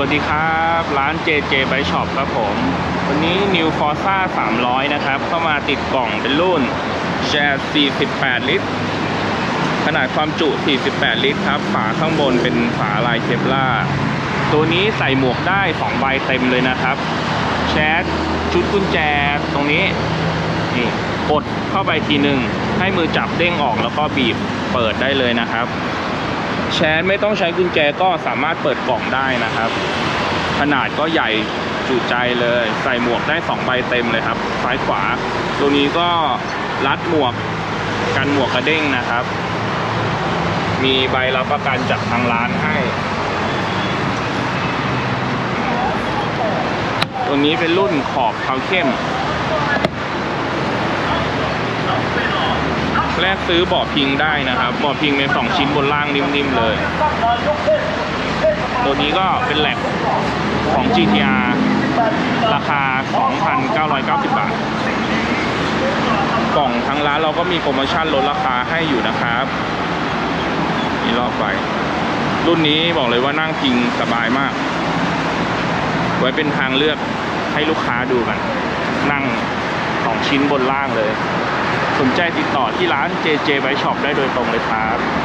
วัสดีครับ ร้าน JJ Bike Shop ครับผม วันนี้ New Forza 300 นะครับ เข้ามาติดกล่องเป็นรุ่น Share 48 ลิตร ขนาดความจุ 48 ลิตรครับ ฝาข้างบนเป็นฝาลายเคปล่าตัวนี้ใส่หมวกได้ 2 ใบเต็มเลยนะครับ แชทชุดกุญแจตรงนี้ นี่กดเข้าไปทีหนึ่งให้มือจับเด้งออกแล้วก็บีบเปิดได้เลยนะครับ แชนไม่ต้องใช้กุญแจก็สามารถเปิดกล่องได้นะครับ ขนาดก็ใหญ่จุใจเลย ใส่หมวกได้2ใบเต็มเลยครับ ซ้ายขวา ตัวนี้ก็รัดหมวกกันหมวกกระเด้งนะครับ มีใบรับประกันจากทางร้านให้ ตัวนี้เป็นรุ่นขอบเทาเข้ม แรกซื้อบาะพิงได้นะครับบาะพิงเป็นสองชิ้นบนล่างนิ่มๆเลย ตัวนี้ก็เป็นแหลกของ GTR ราคา 2,990 บาท กล่องทางร้านเราก็มีโปรโมชั่นลดราคาให้อยู่นะครับนี่รอบไป รุ่นนี้บอกเลยว่านั่งพิงสบายมาก ไว้เป็นทางเลือกให้ลูกค้าดูกัน นั่งสองชิ้นบนล่างเลย สนใจติดต่อที่ร้าน JJ Bike Shop ได้โดยตรงเลยครับ